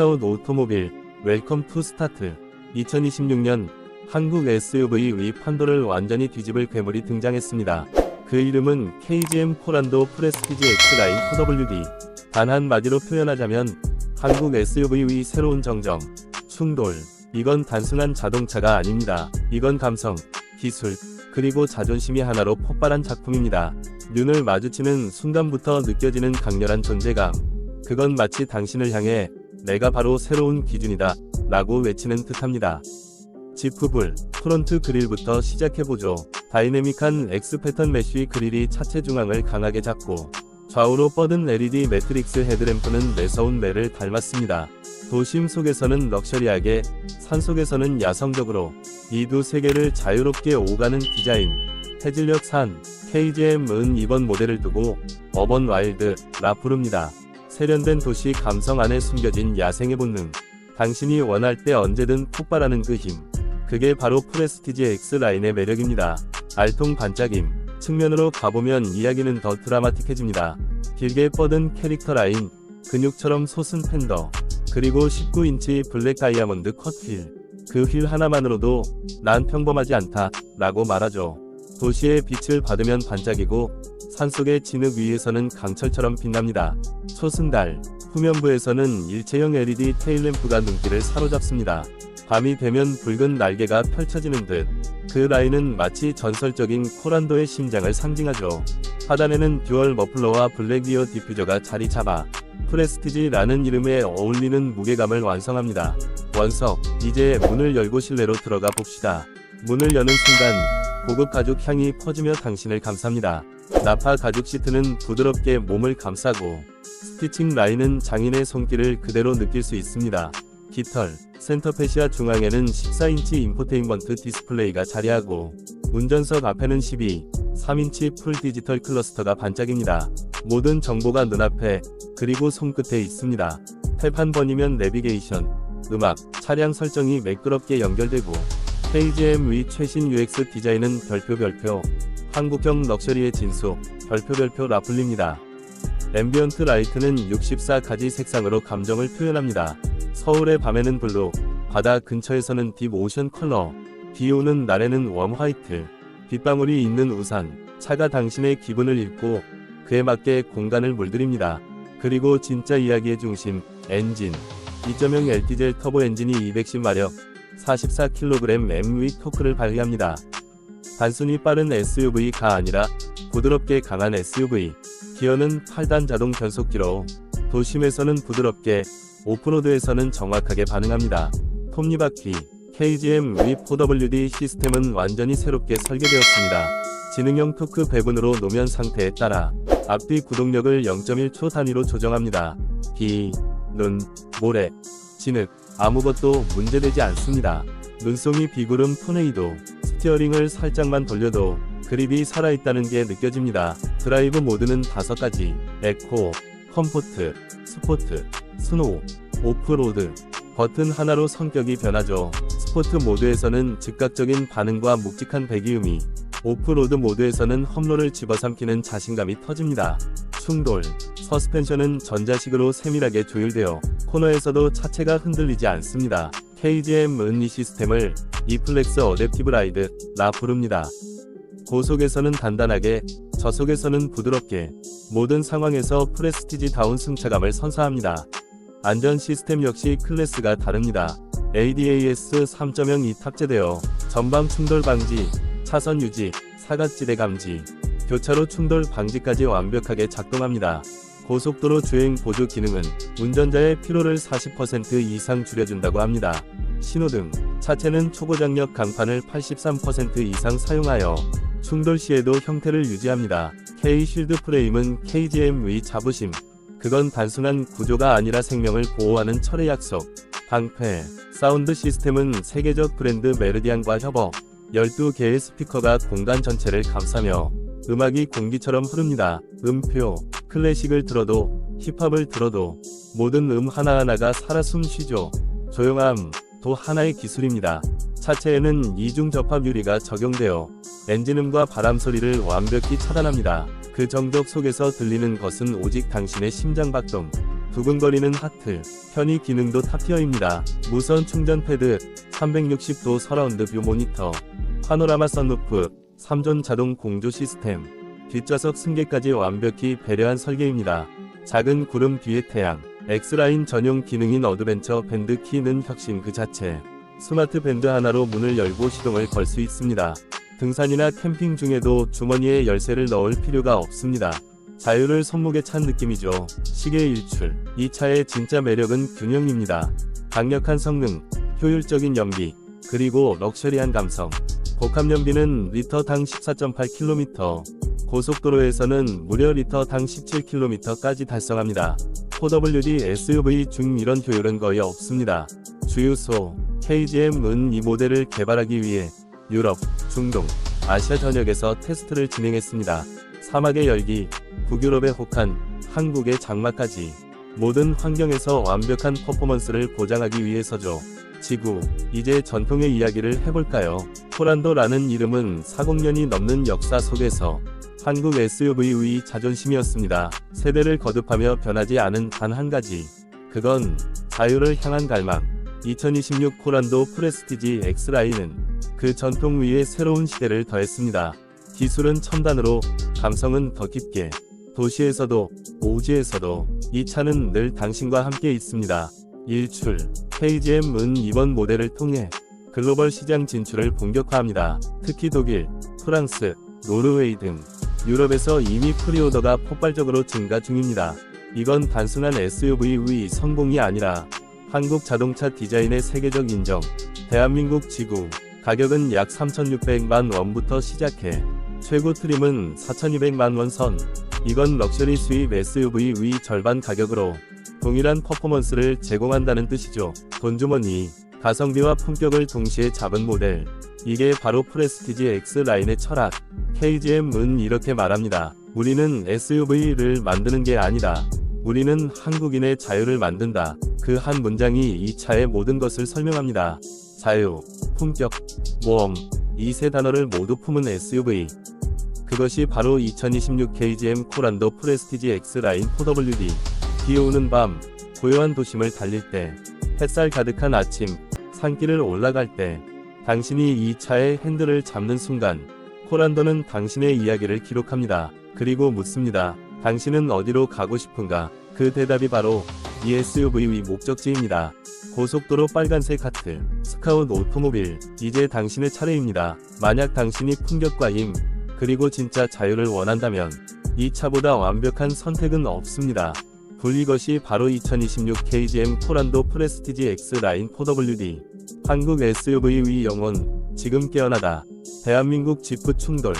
체크아웃 오토모빌 웰컴 투 스타트 2026년 한국 SUV의 판도를 완전히 뒤집을 괴물이 등장했습니다. 그 이름은 KGM 포란도 프레스티지 X라인 4WD 단 한마디로 표현하자면 한국 SUV의 새로운 정정 충돌 이건 단순한 자동차가 아닙니다. 이건 감성, 기술, 그리고 자존심이 하나로 폭발한 작품입니다. 눈을 마주치는 순간부터 느껴지는 강렬한 존재감. 그건 마치 당신을 향해 내가 바로 새로운 기준이다 라고 외치는 듯합니다. 지프불, 프론트 그릴부터 시작해보죠. 다이내믹한 X 패턴 메쉬 그릴이 차체 중앙을 강하게 잡고 좌우로 뻗은 LED 매트릭스 헤드램프는 매서운 매를 닮았습니다. 도심 속에서는 럭셔리하게, 산 속에서는 야성적으로 이 두 세계를 자유롭게 오가는 디자인. 해질녘 산, KGM은 이번 모델을 두고 어번 와일드라 부릅니다. 세련된 도시 감성 안에 숨겨진 야생의 본능. 당신이 원할 때 언제든 폭발하는 그 힘. 그게 바로 프레스티지 X라인의 매력입니다. 알통 반짝임. 측면으로 가보면 이야기는 더 드라마틱해집니다. 길게 뻗은 캐릭터 라인, 근육처럼 솟은 팬더, 그리고 19인치 블랙 다이아몬드 컷휠. 그 휠 하나만으로도 난 평범하지 않다 라고 말하죠. 도시의 빛을 받으면 반짝이고 산속의 진흙 위에서는 강철처럼 빛납니다. 초승달, 후면부에서는 일체형 LED 테일램프가 눈길을 사로잡습니다. 밤이 되면 붉은 날개가 펼쳐지는 듯. 그 라인은 마치 전설적인 코란도의 심장을 상징하죠. 하단에는 듀얼 머플러와 블랙 리어 디퓨저가 자리 잡아 프레스티지라는 이름에 어울리는 무게감을 완성합니다. 원석, 이제 문을 열고 실내로 들어가 봅시다. 문을 여는 순간 고급 가죽 향이 퍼지며 당신을 감쌉니다. 나파 가죽 시트는 부드럽게 몸을 감싸고 스티칭 라인은 장인의 손길을 그대로 느낄 수 있습니다. 깃털, 센터 페시아 중앙에는 14인치 인포테인먼트 디스플레이가 자리하고 운전석 앞에는 12, 3인치 풀 디지털 클러스터가 반짝입니다. 모든 정보가 눈앞에 그리고 손끝에 있습니다. 탭 한 번이면 내비게이션, 음악, 차량 설정이 매끄럽게 연결되고 KGM의 최신 UX 디자인은 별표 별표 한국형 럭셔리의 진수 별표 별표라 불립니다. 앰비언트 라이트는 64가지 색상으로 감정을 표현합니다. 서울의 밤에는 블루, 바다 근처에서는 딥 오션 컬러, 비 오는 날에는 웜 화이트, 빗방울이 있는 우산, 차가 당신의 기분을 읽고 그에 맞게 공간을 물들입니다. 그리고 진짜 이야기의 중심, 엔진. 2.0 LTZ 터보 엔진이 210마력, 44kg MV 토크를 발휘합니다. 단순히 빠른 SUV가 아니라 부드럽게 강한 SUV. 기어는 8단 자동 변속기로 도심에서는 부드럽게, 오프로드에서는 정확하게 반응합니다. 톱니바퀴, KGM V4WD 시스템은 완전히 새롭게 설계되었습니다. 지능형 토크 배분으로 노면 상태에 따라 앞뒤 구동력을 0.1초 단위로 조정합니다. 비, 눈, 모래, 진흙, 아무것도 문제되지 않습니다. 눈송이 비구름 토네이도, 스티어링을 살짝만 돌려도 그립이 살아있다는 게 느껴집니다. 드라이브 모드는 5가지, 에코, 컴포트, 스포트, 스노우, 오프로드, 버튼 하나로 성격이 변하죠. 스포트 모드에서는 즉각적인 반응과 묵직한 배기음이, 오프로드 모드에서는 험로를 집어삼키는 자신감이 터집니다. 충돌, 서스펜션은 전자식으로 세밀하게 조율되어 코너에서도 차체가 흔들리지 않습니다. KGM 은이 시스템을 이플렉스 어댑티브 라이드라 부릅니다. 고속에서는 단단하게, 저속에서는 부드럽게, 모든 상황에서 프레스티지 다운 승차감을 선사합니다. 안전 시스템 역시 클래스가 다릅니다. ADAS 3.0이 탑재되어 전방 충돌 방지, 차선 유지, 사각지대 감지, 교차로 충돌 방지까지 완벽하게 작동합니다. 고속도로 주행 보조 기능은 운전자의 피로를 40% 이상 줄여준다고 합니다. 신호등, 차체는 초고장력 강판을 83% 이상 사용하여 충돌 시에도 형태를 유지합니다. K 실드 프레임은 KGM의 자부심. 그건 단순한 구조가 아니라 생명을 보호하는 철의 약속. 방패, 사운드 시스템은 세계적 브랜드 메르디안과 협업. 12개의 스피커가 공간 전체를 감싸며 음악이 공기처럼 흐릅니다. 음표, 클래식을 들어도 힙합을 들어도 모든 음 하나하나가 살아 숨 쉬죠. 조용함, 도 하나의 기술입니다. 차체에는 이중 접합 유리가 적용되어 엔진음과 바람 소리를 완벽히 차단합니다. 그 정적 속에서 들리는 것은 오직 당신의 심장 박동. 두근거리는 하트, 편의 기능도 탑티어입니다. 무선 충전 패드, 360도 서라운드 뷰 모니터, 파노라마 선루프, 3존 자동 공조 시스템, 뒷좌석 승객까지 완벽히 배려한 설계입니다. 작은 구름 뒤의 태양, X라인 전용 기능인 어드벤처 밴드 키는 혁신 그 자체. 스마트 밴드 하나로 문을 열고 시동을 걸 수 있습니다. 등산이나 캠핑 중에도 주머니에 열쇠를 넣을 필요가 없습니다. 자유를 손목에 찬 느낌이죠. 시계 일출. 이 차의 진짜 매력은 균형입니다. 강력한 성능, 효율적인 연비, 그리고 럭셔리한 감성. 복합 연비는 리터당 14.8km, 고속도로에서는 무려 리터당 17km까지 달성합니다. 4WD SUV 중 이런 효율은 거의 없습니다. 주유소 KGM은 이 모델을 개발하기 위해 유럽, 중동, 아시아 전역에서 테스트를 진행했습니다. 사막의 열기, 북유럽의 혹한, 한국의 장마까지 모든 환경에서 완벽한 퍼포먼스를 보장하기 위해서죠. 지구, 이제 전통의 이야기를 해볼까요? 포란도라는 이름은 40년이 넘는 역사 속에서 한국 SUV의 자존심이었습니다. 세대를 거듭하며 변하지 않은 단 한 가지. 그건 자유를 향한 갈망. 2026 코란도 프레스티지 X라인은 그 전통 위에 새로운 시대를 더했습니다. 기술은 첨단으로, 감성은 더 깊게. 도시에서도, 오지에서도 이 차는 늘 당신과 함께 있습니다. 일출. KGM은 이번 모델을 통해 글로벌 시장 진출을 본격화합니다. 특히 독일, 프랑스, 노르웨이 등 유럽에서 이미 프리오더가 폭발적으로 증가 중입니다. 이건 단순한 SUV의 성공이 아니라 한국 자동차 디자인의 세계적 인정, 대한민국 지구, 가격은 약 3,600만 원부터 시작해 최고 트림은 4,200만 원 선. 이건 럭셔리 수입 SUV의 절반 가격으로 동일한 퍼포먼스를 제공한다는 뜻이죠. 돈주머니, 가성비와 품격을 동시에 잡은 모델. 이게 바로 프레스티지 X 라인의 철학. KGM은 이렇게 말합니다. 우리는 SUV를 만드는 게 아니다. 우리는 한국인의 자유를 만든다. 그 한 문장이 이 차의 모든 것을 설명합니다. 자유, 품격, 모험, 이 세 단어를 모두 품은 SUV. 그것이 바로 2026 KGM 코란도 프레스티지 X 라인 4WD. 비 오는 밤, 고요한 도심을 달릴 때, 햇살 가득한 아침, 산길을 올라갈 때, 당신이 이 차의 핸들을 잡는 순간, 코란도는 당신의 이야기를 기록합니다. 그리고 묻습니다. 당신은 어디로 가고 싶은가? 그 대답이 바로 이 SUV의 목적지입니다. 고속도로 빨간색 하트, 스카웃 오토모빌, 이제 당신의 차례입니다. 만약 당신이 품격과 힘, 그리고 진짜 자유를 원한다면 이 차보다 완벽한 선택은 없습니다. 불 이것이 바로 2026 KGM 코란도 프레스티지 X 라인 4WD 한국 SUV의 영혼 지금 깨어나다. 대한민국 지프 충돌